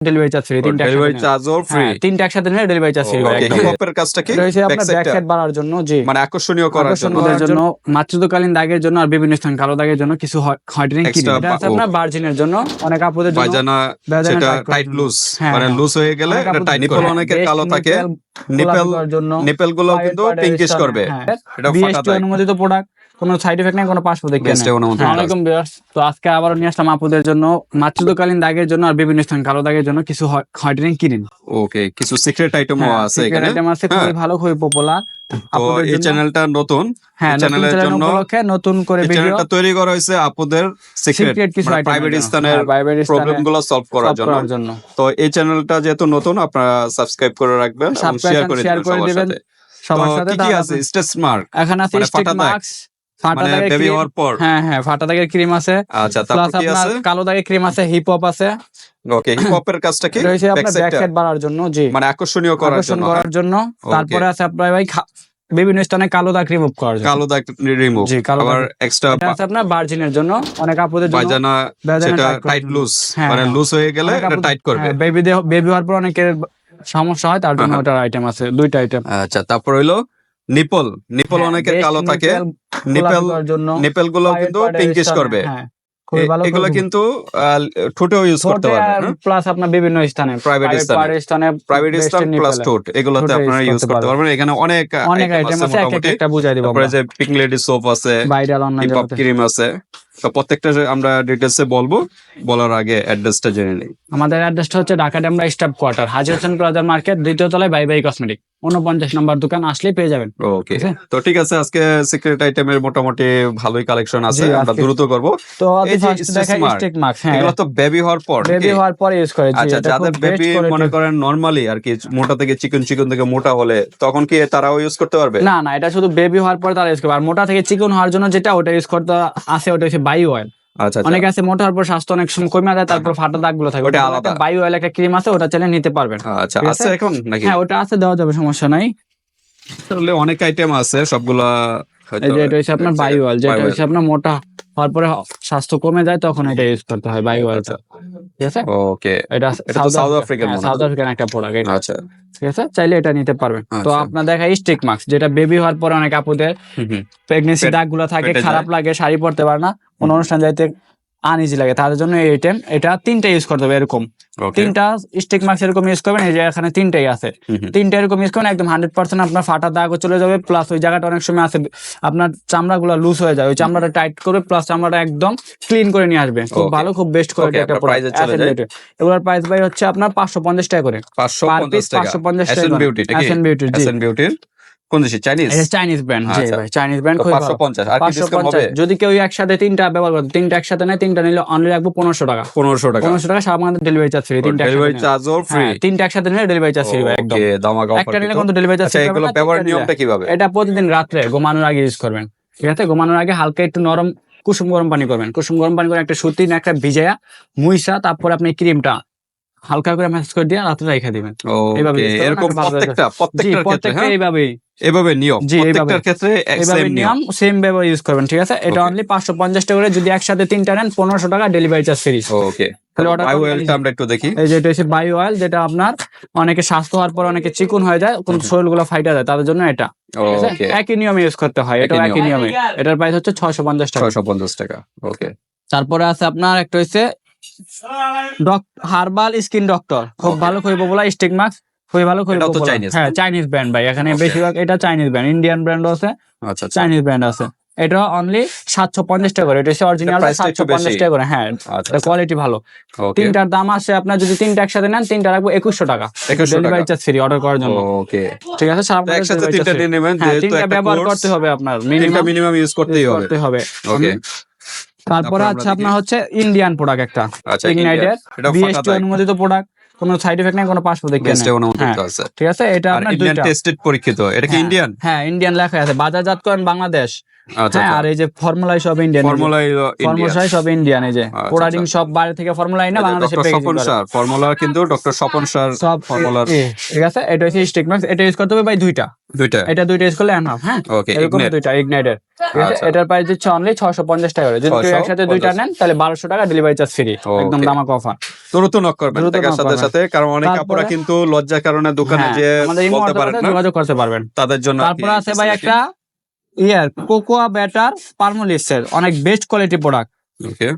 Delivery charge free তিনটা delivery চার্জও free হ্যাঁ, তিনটা একসাথে নিলে delivery charge free okay hip কাজটা কি? এটা আপনার ব্যাক সাইড বাড়ার জন্য মানে আকর্ষণীয় করার জন্য। করার জন্য মাতৃত্বকালীন দাগের জন্য আর বিভিন্ন স্থান কালো দাগের জন্য কিছু হোয়াইটেনিং ক্রিম এটা আছে আপনার ভার্জিনের জন্য অনেক আপুদের জন্য পায়জানা পায়জানা সেটা টাইট লুজ হ্যাঁ, মানে। লুজ গেলে অনেক আপুদের নিপল অনেকের কালো থাকে। nipple নিপেল গোলাপি করার জন্য নিপেলগুলো কিন্তু পিঙ্কিশ করবে। এটা ফাটা বিএসটি অনুমোদিত প্রোডাক্ট কোনো সাইড এফেক্ট নেই কোনো পার্শ্ব হ্যাঁ, আলাইকুম viewers। তো আজকে আবারও নিয়ে আসলাম আপুদের জন্য মাতৃত্বকালীন দাগের জন্য আর বিভিন্ন স্থান কালো দাগের জন্য কিছু ক্রিম ওকে কিছু সিক্রেট আইটেমও আছে এখানে। আইটেম আছে খুবই হ্যাঁ। ভালো খুবই পপুলার এই চ্যানেলটা নতুন। হ্যাঁ চ্যানেলের জন্য নতুন করে ভিডিও চ্যানেলটা তৈরি করা হয়েছে আপুদের সিক্রেট কিছু প্রাইভেট স্থানের প্রবলেমগুলো সলভ করার জন্য। তো এই চ্যানেলটা যেহেতু নতুন আপনারা সাবস্ক্রাইব করে রাখবেন শেয়ার করে দিবেন সবার সাথে। কি আছে? স্টেজ মার্ক এখানে আছে মানে স্টিক ফাটা মানে দাগের ক্রিম হ্যাঁ হ্যাঁ ফাটা দাগের ক্রিম আছে। আচ্ছা তারপর কি আছে? কালো দাগের ক্রিম আছে হিপ হপ আছে। ওকে হিপ হপের কাজটা কি? Back আপনার side ব্যাক সাইড বাড়ার জন্য জি। মানে আকর্ষণীয় করার জন্য হ্যাঁ? করার জন্য তারপরে আছে আপনার ভাই বিভিন্ন স্থানে কালো দাগ রিমুভ করার জন্য। কালো দাগ রিমুভ জি, কালো আবার এক্সট্রা আছে আপনার ভার্জিনের জন্য অনেক আপুদের জন্য সেটা টাইট লুজ হ্যাঁ, মানে হ্যাঁ। লুজ হয়ে গেলে এটা টাইট করবে। হ্যাঁ, বেবি দেহ বেবি হওয়ার পর অনেকের সমস্যা হয় তার জন্য হ্যাঁ, ওটার আইটেম আছে দুইটা আইটেম আচ্ছা তারপর হইল নিপল নিপল অনেকের কালো থাকে। নিপেল জন্য নিপেলগুলো কিন্তু পিঙ্কিশ করবে। হ্যাঁ, এগুলো কিন্তু ঠোঁটেও ইউজ করতে পারবেন? প্লাস আপনার বিভিন্ন স্থানে প্রাইভেট স্থানে। প্রাইভেট স্থান প্লাস ঠোঁট এগুলোতে আপনারা ইউজ করতে পারবেন। এখানে অনেক অনেক আইটেম আছে এক একটা বুঝাই দিব যে পিঙ্ক লেডি সোপ আছে ভাইরাল অনলাইন ক্রিম আছে। তো প্রত্যেকটা আমরা ডিটেইলসে বলব বলার আগে অ্যাড্রেসটা জেনে নেই। আমাদের অ্যাড্রেসটা হচ্ছে ঢাকা ডেমরা স্টাফ কোয়ার্টার হাজির হোসেন প্লাজার মার্কেট দ্বিতীয় তলায় বাই বাই কসমেটিক উনপঞ্চাশ নম্বর দোকান আসলেই পেয়ে যাবেন। ওকে তো ঠিক আছে আজকে সিক্রেট আইটেমের মোটামুটি ভালোই কালেকশন আছে আমরা দ্রুত করব। তো এই যে ফার্স্ট দেখাই Smart, স্টিক মার্ক হ্যাঁ। এগুলো তো বেবি হওয়ার পর বেবি হওয়ার পরে ইউজ করে আচ্ছা যাদের বেবি মনে করেন নরমালি আর কি মোটা থেকে চিকন চিকন থেকে মোটা হলে তখন কি তারাও ইউজ করতে পারবে? না না এটা শুধু বেবি হওয়ার পরে তারা ইউজ করবে আর মোটা থেকে চিকন হওয়ার জন্য যেটা ওটা ইউজ করতে আছে ওটা হচ্ছে বাই অয়েল অনেকে আছে মোটা হওয়ার পর স্বাস্থ্য অনেক সময় কমে যায় তারপর ফাটা দাগগুলো থাকে। ওটা আলাদা। বাই অয়েল একটা ক্রিম আছে ওটা চাইলে নিতে পারবেন। আচ্ছা আছে আছে? এখন নাকি? হ্যাঁ ওটা আছে দেওয়া যাবে সমস্যা নাই। তাহলে অনেক আইটেম আছে সবগুলা এটা হচ্ছে আপনার বাই অয়েল যেটা হচ্ছে আপনার মোটা। হওয়ার পরে স্বাস্থ্য কমে যায় তখন এটা ইউজ করতে হয় বাই অয়েলটা ঠিক আছে? ওকে এটা South African সাউথ আফ্রিকান একটা প্রোডাক্ট আচ্ছা। ঠিক আছে? চাইলে এটা নিতে পারবেন। তো আচ্ছা। আপনার দেখা স্টিক মাস্ক যেটা বেবি হওয়ার পরে অনেক আপুদের প্রেগনেন্সি দাগগুলো থাকে খারাপ লাগে শাড়ি পরতে পারে না। কোনো অনুষ্ঠান যাইতে আনইজি লাগে। তাদের জন্য এই আইটেম এটা তিনটা ইউজ করতে হবে এরকম। তিনটা স্টিক মাস্ক এরকম ইউজ করবেন এই যে এখানে তিনটাই আছে। তিনটা এরকম ইউজ করবেন একদম হান্ড্রেড পার্সেন্ট আপনার ফাটা দাগও চলে যাবে প্লাস ওই জায়গাটা অনেক সময় আছে আপনার চামড়াগুলো লুজ হয়ে যায় ওই চামড়াটা টাইট করবে প্লাস চামড়াটা একদম ক্লিন করে নিয়ে আসবে। খুব ভালো খুব বেস্ট কোয়ালিটি একটা। প্রোডাক্ট এগুলোর প্রাইস ভাই হচ্ছে আপনার পাঁচশো পঞ্চাশ টাকা করে। পাঁচশো পঞ্চাশ টাকা। পাঁচশো পঞ্চাশ টাকা বিউটি বিউটি বিউটির কোন দেশে? চাইনিজ চাইনিজ ব্র্যান্ড জি আচ্ছা। ভাই চাইনিজ ব্র্যান্ড খুব পাঁচশো ভালো। পঞ্চাশ। আর কি ডিসকাউন্ট হবে? যদি কেউ একসাথে তিনটা ব্যবহার করে তিনটা একসাথে নেয় তিনটা নিলে অনলি রাখব পনেরোশো টাকা। পনেরোশো টাকা। পনেরোশো টাকা সারা ডেলিভারি চার্জ ফ্রি তিনটা ডেলিভারি চার্জও ফ্রি তিনটা একসাথে নিলে ডেলিভারি চার্জ ফ্রি ভাই একদম। ওকে দামাকা একটা নিলে কিন্তু ডেলিভারি চার্জ আচ্ছা এগুলো ব্যবহার নিয়মটা কীভাবে? এটা প্রতিদিন রাত্রে ঘুমানোর আগে ইউজ করবেন। ঠিক আছে? ঘুমানোর আগে হালকা একটু নরম কুসুম গরম পানি করবেন। কুসুম গরম পানি করে একটা সুতি না একটা ভিজায়া মুইসা তারপর আপনি ক্রিমটা হালকা করে ম্যাসেজ করে দিয়ে রাতে রেখে দিবেন। এইভাবে এরকম প্রত্যেকটা প্রত্যেকটা হ্যাঁ? এইভাবেই। এভাবে নিয়ম জি, এইভাবে। প্রত্যেকটার ক্ষেত্রে এইভাবে সেম নিয়ম। সেম ভাবে ইউজ করবেন ঠিক আছে? এটা অনলি পাঁচশো পঞ্চাশ টাকা করে যদি একসাথে তিনটা নেন পনেরোশো টাকা ডেলিভারি চার্জ ফ্রি ওকে আমরা একটু দেখি। এই যে এটা হচ্ছে বায়ো অয়েল যেটা আপনার অনেকে স্বাস্থ্য হওয়ার পর অনেকে চিকুন হয়ে যায় কোন শরীরগুলো ফাইটা যায় তাদের জন্য এটা। একই নিয়মে ইউজ করতে হয় এটা একই নিয়মে। এটার প্রাইস হচ্ছে ছয়শো পঞ্চাশ টাকা। ছয়শো পঞ্চাশ টাকা ওকে তারপরে আছে আপনার একটা হচ্ছে হার্বাল স্কিন ডক্টর খুব ভালো খুবই পপুলার স্টিক মাস্ক খুবই ভালো। Chinese। হ্যাঁ চাইনিজ ব্র্যান্ড ভাই এখানে বেশিরভাগ এটা চাইনিজ ব্র্যান্ড ইন্ডিয়ান ব্র্যান্ডও আছে আচ্ছা আচ্ছা। চাইনিজ ব্র্যান্ড আছে। এটা অনলি সাতশো পঞ্চাশ টাকা করে এটা হচ্ছে অরিজিনাল সাতশো পঞ্চাশ টাকা করে হ্যাঁ আচ্ছা কোয়ালিটি ভালো। তিনটার দাম আছে আপনার যদি তিনটা একসাথে নেন তিনটা রাখব একুশশো টাকা। 2100 ডেলিভারি টাকা। চার্জ ফ্রি অর্ডার করার জন্য। ওকে ঠিক আছে সারা একসাথে তিনটা নিয়ে নেবেন হ্যাঁ তিনটা ব্যবহার করতে হবে আপনার মিনিমাম মিনিমাম ইউজ করতেই হবে। করতে হবে। ওকে তারপরে তারপর আছে আপনার হচ্ছে ইন্ডিয়ান প্রোডাক্ট একটা আচ্ছা ইগনাইটের বিএসটি অনুমোদিত প্রোডাক্ট কোনো সাইড এফেক্ট নেই কোনো পাসপোর্ট দেখতে হ্যাঁ আছে। ঠিক আছে এটা আপনার ইন্ডিয়ান দুইটা। টেস্টেড পরীক্ষিত এটা কি ইন্ডিয়ান হ্যাঁ ইন্ডিয়ান লেখা আছে বাজারজাত করেন বাংলাদেশ। আচ্ছা হ্যাঁ আর এই যে ফর্মুলাই সব ইন্ডিয়ান ফর্মুলা ইন্ডিয়ান ফর্মুলাই সব ইন্ডিয়ান এই যে আচ্ছা, আচ্ছা। সব বাইরে থেকে ফর্মুলাই না বাংলাদেশে স্বপন করে। স্যার ফর্মুলা কিন্তু ডক্টর স্বপন স্যার ফর্মুলার ঠিক আছে এটা হচ্ছে স্টিক এটা ইউজ করতে হবে ভাই দুইটা। দুইটা? এটা দুইটা ইউজ করলে এনহাফ হ্যাঁ? ওকে এরকম ইগনেট দুইটা ইগনাইটের আচ্ছা। এটার প্রাইস অনলি টাকা করে। যদি কেউ একসাথে দুইটা নেন তাহলে বারোশো টাকা ডেলিভারি চার্জ ফ্রি একদম দামাক অফার দ্রুত নক করবেন টাকার সাথে সাথে কারণ অনেক কিন্তু লজ্জার কারণে দোকানে যে হ্যাঁ, বলতে পারেন না। যোগাযোগ করতে পারবেন। তাদের জন্য তারপর আছে ভাই। একটা ইয়ার কোকোয়া ব্যাটার পারমোলিসের অনেক বেস্ট কোয়ালিটি প্রোডাক্ট.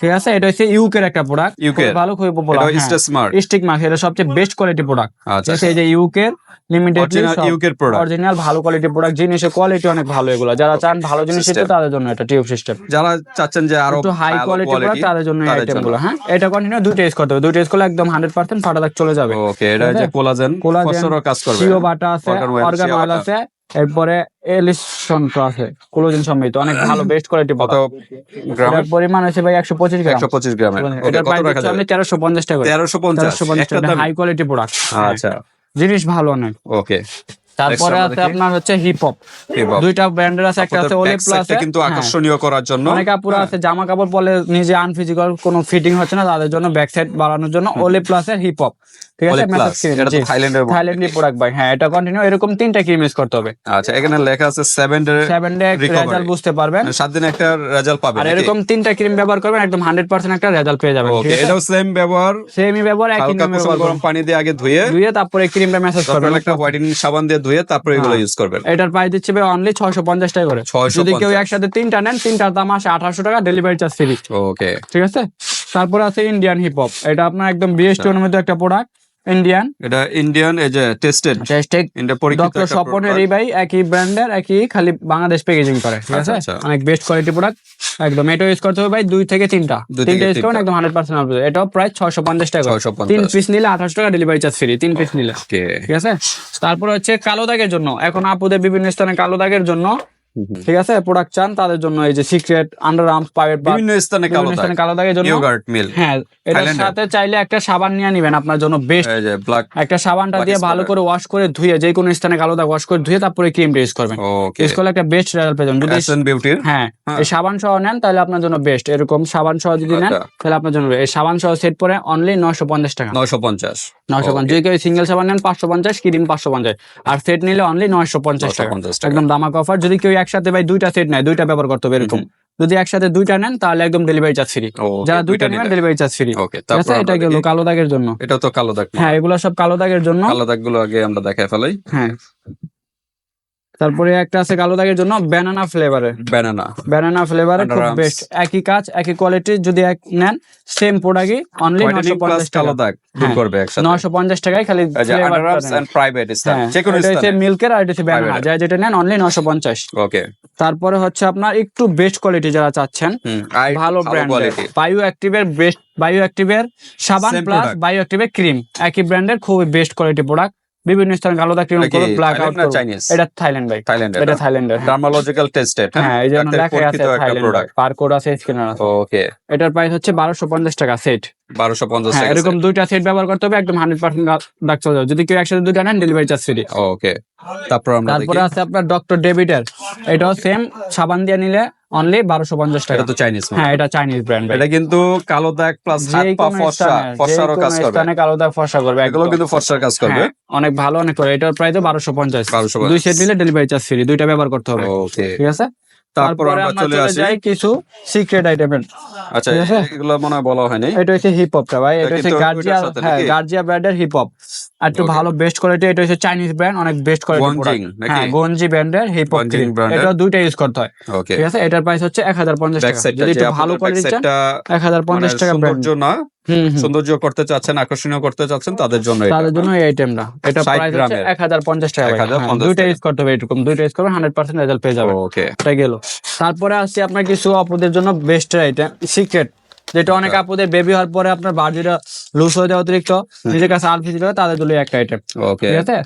ঠিক আছে এটা হচ্ছে ইউকের একটা প্রোডাক্ট খুব ভালো খুবই পপুলার হচ্ছে স্মার্ট স্টিক মার্ক এটা সবচেয়ে বেস্ট কোয়ালিটি প্রোডাক্ট আচ্ছা এই যে ইউকের লিমিটেড ইউকের প্রোডাক্ট অরিজিনাল ভালো কোয়ালিটি প্রোডাক্ট জিনিসের কোয়ালিটি অনেক ভালো এগুলো। যারা চান ভালো জিনিস. নিতে তাদের জন্য এটা টিউব সিস্টেম যারা চাচ্ছেন যে আরও হাই কোয়ালিটি প্রোডাক্ট তাদের জন্য হ্যাঁ? এটা কন্টিনিউ দুইটা ইউজ করতে হবে। ইউজ করলে একদম হান্ড্রেড পার্সেন্ট ফাটা দাগ চলে যাবে। ওকে এটা যে কোলাজেন ফসফরও কাজ করবে। সিও বাটা আছে Organ অর্গান অয়েল আছে। এরপরে এলিসন আছে কোলোজেন সমৃদ্ধ অনেক ভালো বেস্ট কোয়ালিটি কত গ্রাম এটার পরিমাণ হচ্ছে ভাই একশো পঁচিশ গ্রাম। একশো পঁচিশ গ্রামের ওকে এটার কত রাখা যাবে? আমি তেরোশো পঞ্চাশ টাকা তেরোশো পঞ্চাশ। তেরোশো পঞ্চাশ একটা টাকা দাম হাই কোয়ালিটি প্রোডাক্ট আচ্ছা। জিনিস ভালো অনেক। ওকে। তারপরে আছে আপনার হচ্ছে হিপ হপ দুইটা ব্র্যান্ডের আছে একটা আছে ওলে প্লাস কিন্তু আকর্ষণীয় করার জন্য। অনেক আপুরা আছে জামা কাপড় পরে নিজে আনফিজিক্যাল কোনো ফিটিং হচ্ছে না তাদের জন্য ব্যাক সাইড বাড়ানোর জন্য ওলে প্লাস এর হিপ হপ ঠিক আছে? Ole Plus, এটা তো থাইল্যান্ডের থাইল্যান্ডের প্রোডাক্ট ভাই হ্যাঁ এটা কন্টিনিউ এরকম তিনটা ক্রিম ইউজ করতে হবে। আচ্ছা এখানে লেখা আছে seven day seven day Recovery. Result বুঝতে পারবেন। সাত দিনে একটা রেজাল্ট পাবেন আর এরকম তিনটা ক্রিম ব্যবহার করবেন একদম হান্ড্রেড পার্সেন্ট একটা রেজাল্ট পেয়ে যাবেন ওকে এটাও সেম ব্যবহার। সেমই ব্যবহার একই হালকা ব্যবহার গরম পানি দিয়ে আগে ধুয়ে ধুয়ে তারপরে ক্রিমটা ম্যাসেজ করবেন। একটা হোয়াইটেনিং সাবান দিয়ে ধুয়ে তারপরে এগুলো হ্যাঁ। ইউজ করবেন। এটার প্রাইস দিচ্ছে ভাই অনলি ছয়শো পঞ্চাশ টাকা করে। 650 যদি কেউ একসাথে তিনটা নেন তিনটার দাম আসে আঠারোশো টাকা ডেলিভারি চার্জ ফ্রি ওকে ঠিক আছে? তারপরে আছে ইন্ডিয়ান হিপ হপ এটা আপনার একদম বিএসটি আচ্ছা। মধ্যে একটা প্রোডাক্ট ইন্ডিয়ান এটা ইন্ডিয়ান এই যে টেস্টেড টেস্টেক ইন্ডিয়া পরীক্ষিত ডক্টর একটা স্বপনের এই ভাই একই ব্র্যান্ডের একই খালি বাংলাদেশ প্যাকেজিং করে ঠিক আচ্ছা, আছে? আচ্ছা। অনেক বেস্ট কোয়ালিটি প্রোডাক্ট একদম। এটা ইউজ করতে হবে ভাই দুই থেকে তিনটা। তিনটা ইউজ তিনটা। একদম হান্ড্রেড পার্সেন্ট এটাও প্রায় ছয়শো পঞ্চাশ টাকা। করে। 650 তিন পিস নিলে আঠাশো টাকা ডেলিভারি চার্জ ফ্রি তিন পিস নিলে। ঠিক আছে? তারপরে হচ্ছে কালো দাগের জন্য। এখন আপুদের বিভিন্ন স্থানে কালো দাগের জন্য ঠিক আছে? প্রোডাক্ট চান তাদের জন্য এই যে সিক্রেট আন্ডার আর্মস পাইভেট বিভিন্ন স্থানে কালো বিভিন্ন স্থানে কালো দাগের জন্য ইয়োগার্ট মিল হ্যাঁ এটার। সাথে চাইলে একটা সাবান নিয়ে নিবেন আপনার জন্য বেস্ট যে একটা সাবানটা দিয়ে ভালো করে ওয়াশ করে ধুয়ে যে কোনো স্থানে কালো দাগ ওয়াশ করে ধুয়ে তারপরে ক্রিম ইউজ করবেন। ইউজ করলে একটা বেস্ট রেজাল্ট পেয়ে যাবেন। বিউটির হ্যাঁ হ্যাঁ। এই সাবান সহ নেন তাহলে আপনার জন্য বেস্ট এরকম সাবান সহ যদি নেন আচ্ছা। তাহলে আপনার জন্য এই সাবান সহ সেট পরে অনলি নশো পঞ্চাশ টাকা। 950 নশো পঞ্চাশ। যদি কেউ সিঙ্গেল সাবান নেন পাঁচশো পঞ্চাশ ক্রিম পাঁচশো পঞ্চাশ। আর সেট নিলে অনলি নয়শো পঞ্চাশ টাকা। 950 টাকা। একদম দামাক অফার যদি কেউ একসাথে ভাই দুইটা সেট নেয় দুইটা ব্যবহার করতে হবে এরকম। যদি একসাথে দুইটা নেন তাহলে একদম ডেলিভারি চার্জ ফ্রি যারা দুইটা নেন ডেলিভারি চার্জ ফ্রি ওকে তারপর এটা গেল কালো দাগের জন্য। এটা তো কালো দাগ। হ্যাঁ এগুলো সব কালো দাগের জন্য। কালো দাগগুলো আগে আমরা দেখাই ফেলাই। হ্যাঁ। তারপরে একটা আছে কালো দাগের জন্য ব্যানানা ফ্লেভারে ব্যানানা ব্যানানা ফ্লেভারে খুব বেস্ট একই কাজ একই কোয়ালিটি যদি এক নেন সেম প্রোডাক্টই অনলি নশো হোয়াইটেনিং প্লাস পঞ্চাশ কালো টাকা দাগ দূর হ্যাঁ। করবে একসাথে। নশো পঞ্চাশ টাকায় খালি আন্ডারআর্মস এন্ড প্রাইভেট হ্যাঁ, যে কোনো এটা মিল্কের আর এটা ব্যানানা। যা যেটা নেন অনলি নশো পঞ্চাশ। ওকে তারপরে হচ্ছে আপনার একটু বেস্ট কোয়ালিটি যারা চাচ্ছেন ভালো ব্র্যান্ড বায়ো অ্যাক্টিভের বেস্ট বায়ো অ্যাক্টিভের সাবান প্লাস। বায়ো অ্যাক্টিভের ক্রিম একই ব্র্যান্ডের খুবই বেস্ট কোয়ালিটি প্রোডাক্ট বিভিন্ন স্থানে কালো দাগ ক্রিম এটা ব্ল্যাক আউট না এটা থাইল্যান্ড ভাই। থাইল্যান্ড এটা থাইল্যান্ডের ডার্মালজিক্যাল টেস্টেড হ্যাঁ? এই জন্য লেখা আছে থাইল্যান্ড বারকোড আছে স্ক্যানার আছে। ওকে এটার প্রাইস হচ্ছে বারোশো পঞ্চাশ টাকা সেট 1250 হ্যাঁ টাকা এরকম দুইটা সেট ব্যবহার করতে হবে একদম হান্ড্রেড পার্সেন্ট দাগ চলে যাবে। যদি কেউ একসাথে দুইটা নেন ডেলিভারি চার্জ ফ্রি ওকে তারপর আমরা তারপরে আছে আপনার ডক্টর ডেভিডের এটাও সেম সাবান দিয়ে নিলে অনলি বারোশো পঞ্চাশ টাকা। এটা তো চাইনিজ হ্যাঁ এটা চাইনিজ ব্র্যান্ড এটা কিন্তু কালো দাগ প্লাস হাত পা ফর্সা ফর্সারও কাজ করবে। স্থানে কালো দাগ ফর্সা করবে এগুলো কিন্তু ফর্সার কাজ করবে। হ্যাঁ, অনেক ভালো অনেক করে। এটার প্রাইস বারোশো পঞ্চাশ। 1250 দুই সেট নিলে ডেলিভারি চার্জ ফ্রি দুইটা ব্যবহার করতে হবে। ওকে ঠিক আছে? তারপর আমরা চলে আসি। কিছু সিক্রেট আইটেমের আচ্ছা এগুলো মনে হয় বলা হয়নি। এটা হচ্ছে হিপ হপটা ভাই। এটা এটা হচ্ছে গার্জিয়া হ্যাঁ গার্জিয়া ব্র্যান্ডের হিপ হপ আর একটু ভালো বেস্ট কোয়ালিটি এটা হচ্ছে চাইনিজ ব্র্যান্ড অনেক বেস্ট কোয়ালিটি হ্যাঁ গঞ্জি ব্র্যান্ডের হিপ? এটা দুইটা ইউজ করতে হয়। ঠিক আছে? এটার প্রাইস হচ্ছে এক হাজার পঞ্চাশ ব্যাক টাকা যদি একটু ভালো কোয়ালিটি চান সাইডটা এক হাজার পঞ্চাশ টাকা ব্র্যান্ড না। সৌন্দর্য করতে চাচ্ছেন আকর্ষণীয় করতে চাচ্ছেন তাদের জন্য তাদের জন্য এই আইটেমটা এটা প্রাইস হচ্ছে গ্রামের। এক হাজার পঞ্চাশ টাকা ভাই। 1050 হ্যাঁ, দুইটা ইউজ করতে হবে এরকম। দুইটা ইউজ করবে হান্ড্রেড পার্সেন্ট রেজাল্ট পেয়ে যাবে ওকে এটা গেল। তারপরে আসছে আপনার কিছু আপুদের জন্য বেস্ট আইটেম সিক্রেট যেটা অনেক আচ্ছা। আপুদের বেবি হওয়ার পরে আপনার বার্জিটা লুজ হয়ে যায় অতিরিক্ত নিজের কাছে আর ফিজিল তাদের জন্য একটা আইটেম ওকে ঠিক আছে?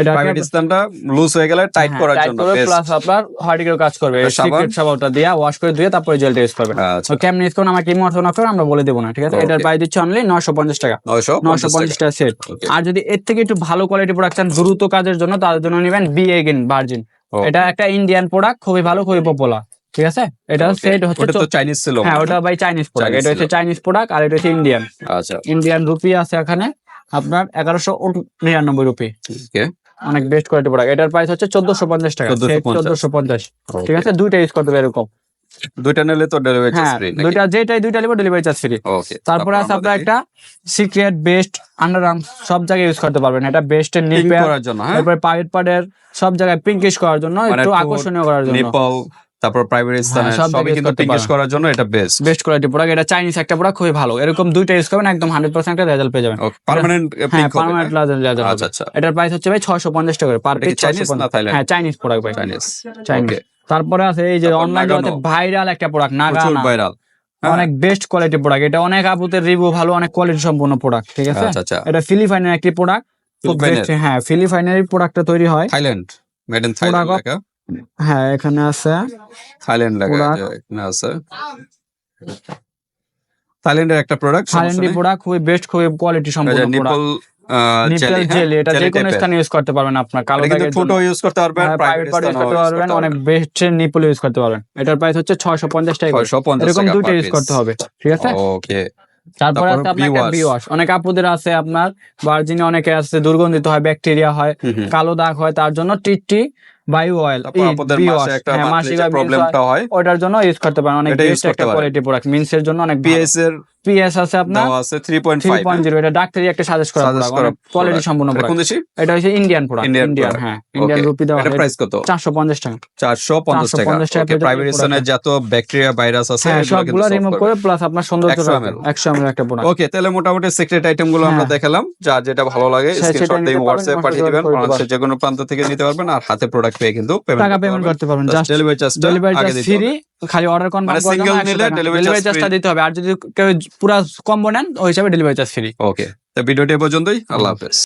এটা প্রাইভেট স্থানটা লুজ হয়ে গেলে টাইট করার জন্য। প্লাস আপনার হার্ডিকের কাজ করবে। সিক্রেট সাবানটা দিয়ে ওয়াশ করে ধুয়ে তারপরে জেলটা ইউজ করবে তো কেমন ইউজ করুন আমাকে ইমো অথবা করে আমরা বলে দেবো না ঠিক আছে. এটার প্রাইস দিচ্ছে অনলি নশো পঞ্চাশ টাকা। নয়শো নশো পঞ্চাশ টাকা সেট আর যদি এর থেকে একটু ভালো কোয়ালিটি প্রোডাক্ট চান দ্রুত কাজের জন্য তাদের জন্য নেবেন বি এগেন ভার্জিন এটা একটা ইন্ডিয়ান প্রোডাক্ট খুবই ভালো খুবই পপুলার ঠিক আছে? এটা সেট হচ্ছে ওটা তো চাইনিজ ছিল হ্যাঁ ওটা ভাই চাইনিজ প্রোডাক্ট এটা হচ্ছে চাইনিজ প্রোডাক্ট আর এটা হচ্ছে ইন্ডিয়ান আচ্ছা। ইন্ডিয়ান রুপি আছে এখানে। আপনার এগারোশো নিরানব্বই রুপি অনেক বেস্ট কোয়ালিটি প্রোডাক্ট এটার প্রাইস হচ্ছে চোদ্দশো পঞ্চাশ টাকা। চোদ্দশো পঞ্চাশ। ঠিক আছে? দুইটা ইউজ করতে হবে এরকম। দুইটা নিলে তো ডেলিভারি চার্জ ফ্রি দুইটা যেটাই দুইটা নিবো ডেলিভারি চার্জ ফ্রি ওকে তারপরে আছে আপনার একটা সিক্রেট বেস্ট আন্ডারআর্ম সব জায়গায় ইউজ করতে পারবেন। এটা বেস্টের পিং নিপে করার জন্য হ্যাঁ। তারপরে পাইট পাডের সব জায়গায় পিঙ্কিশ করার জন্য মানে একটু আকর্ষণীয় করার জন্য। তারপর প্রাইভেট স্থানে হ্যাঁ, সবই কিন্তু করার জন্য এটা বেস্ট বেস্ট কোয়ালিটি প্রোডাক্ট এটা চাইনিজ একটা প্রোডাক্ট খুবই ভালো। এরকম দুইটা ইউজ করবেন একদম হান্ড্রেড পার্সেন্ট একটা রেজাল্ট পেয়ে যাবেন। পার্মানেন্ট পিঙ্ক হবে। পার্মানেন্ট রেজাল্ট আচ্ছা আচ্ছা। এটার প্রাইস হচ্ছে ভাই ছয়শো পঞ্চাশ টাকা পার এটা কি পিস চাইনিজ না থাইল্যান্ড হ্যাঁ চাইনিজ প্রোডাক্ট ভাই। চাইনিজ চাইনিজ তারপরে আছে এই যে অনলাইন। ভাইরাল একটা প্রোডাক্ট নাগা প্রচুর ভাইরাল অনেক বেস্ট কোয়ালিটি প্রোডাক্ট এটা অনেক আপুতের রিভিউ ভালো অনেক কোয়ালিটি সম্পন্ন প্রোডাক্ট ঠিক আছে? আচ্ছা আচ্ছা। এটা ফিলিপাইনের একটি প্রোডাক্ট? হ্যাঁ ফিলিপাইনের প্রোডাক্টটা তৈরি হয়। থাইল্যান্ড মেড ইন থাইল্যান্ড হ্যাঁ এখানে আছে। থাইল্যান্ড এখানে আছে। থাইল্যান্ডের একটা প্রোডাক্ট থাইল্যান্ডি প্রোডাক্ট খুবই বেস্ট খুবই কোয়ালিটি সম্পন্ন নিপল নিপেল জেলি এটা যে কোনো স্থানে ইউজ করতে পারবেন আপনার। কালো দাগের ছোট ইউজ করতে পারবেন হ্যাঁ, প্রাইভেট করতে পারবেন অনেক বেস্ট নিপল ইউজ করতে পারবেন। এটার প্রাইস হচ্ছে ছয়শো পঞ্চাশ টাকা করে। 650 এরকম টাকা ইউজ করতে হবে ঠিক আছে? ওকে তারপরে আছে আপনার একটা অনেক আপুদের আছে আপনার ভার্জিনে অনেকে আছে দুর্গন্ধিত হয় ব্যাকটেরিয়া হয় কালো দাগ হয় তার জন্য টিটি বায়ু অয়েল মাসিক প্রবলেমটা হয় ওটার জন্য ইউজ করতে পারেন অনেক বেস্ট একটা। কোয়ালিটি প্রোডাক্ট মিন্সের জন্য অনেক পিএস এর পিএস আছে আপনার? আছে 3.5 পয়েন্ট জিরো এটা ডাক্তারি একটা সাজেস্ট করা কোয়ালিটি সম্পূর্ণ এটা কোন দেশি? এটা হচ্ছে ইন্ডিয়ান প্রোডাক্ট ইন্ডিয়ান হ্যাঁ ইন্ডিয়ান রুপি দেওয়া এটা প্রাইস কত? চারশো পঞ্চাশ টাকা। 450 টাকা। 450 টাকা ওকে প্রাইভেট যত ব্যাকটেরিয়া ভাইরাস আছে হ্যাঁ সবগুলো রিমুভ করে। প্লাস আপনার সৌন্দর্য 100 ml 100 ml একটা প্রোডাক্ট ওকে তাহলে মোটামুটি সিক্রেট আইটেমগুলো আমরা হ্যাঁ। দেখালাম। যার যেটা ভালো লাগে স্ক্রিনশট দিয়ে হোয়াটসঅ্যাপ পাঠিয়ে দিবেন। বাংলাদেশের যে কোনো প্রান্ত থেকে নিতে পারবেন আর হাতে প্রোডাক্ট পেয়ে কিন্তু টাকা পেমেন্ট করতে পারবেন। Just delivery charge delivery charge free খালি অর্ডার কনফার্ম মানে সিঙ্গেল নিলে ডেলিভারি চার্জটা দিতে হবে। আর যদি কেউ পুরো কম্বো নেন ওই হিসাবে ডেলিভারি চার্জ ফ্রি ওকে তো ভিডিওটি পর্যন্তই। আল্লাহ হাফেজ।